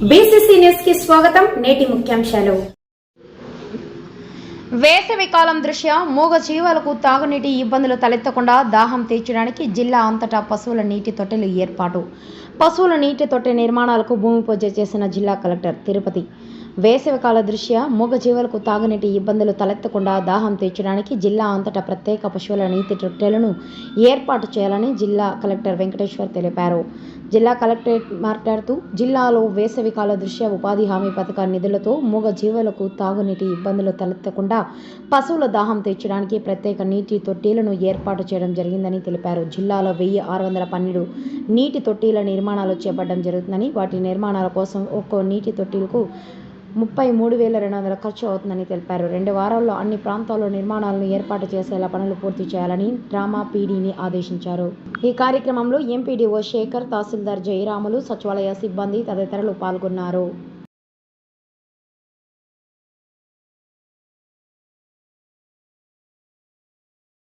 కి స్వాగతం నేటి ముఖ్యాంశాలు. వేసవి కాలం దృష్ట్యా మూగ జీవాలకు తాగునీటి ఇబ్బందులు తలెత్తకుండా దాహం తీర్చడానికి జిల్లా అంతటా పశువుల నీటి తొట్టెలు ఏర్పాటు. పశువుల నీటి తొట్టె నిర్మాణాలకు భూమి పూజ చేసిన జిల్లా కలెక్టర్ తిరుపతి. వేసవికాల దృష్ట్యా మూగజీవులకు తాగునీటి ఇబ్బందులు తలెత్తకుండా దాహం తీర్చడానికి జిల్లా అంతటా ప్రత్యేక పశువుల నీటి తొట్టెలను ఏర్పాటు చేయాలని జిల్లా కలెక్టర్ వెంకటేశ్వర్ తెలిపారు. జిల్లా కలెక్టరేట్ మాట్లాడుతూ జిల్లాలో వేసవి కాల దృష్ట్యా ఉపాధి హామీ పథక నిధులతో మూగజీవులకు తాగునీటి ఇబ్బందులు తలెత్తకుండా పశువుల దాహం తీర్చడానికి ప్రత్యేక నీటి తొట్టీలను ఏర్పాటు చేయడం జరిగిందని తెలిపారు. జిల్లాలో వెయ్యి ఆరు వందల పన్నెండు నీటి తొట్టీల నిర్మాణాలు చేపట్టడం జరుగుతుందని వాటి నిర్మాణాల కోసం ఒక్కో నీటి తొట్టిలకు ముప్పై మూడు వేల రెండు వందల ఖర్చు అవుతుందని తెలిపారు. రెండు వారాల్లో అన్ని ప్రాంతాల్లో నిర్మాణాలను ఏర్పాటు చేసేలా పనులు పూర్తి చేయాలని డ్రామా పీడీని ఆదేశించారు. ఈ కార్యక్రమంలో ఎంపీడీఓ శేఖర్ తహసీల్దార్ జయరాములు సచివాలయ సిబ్బంది తదితరులు పాల్గొన్నారు.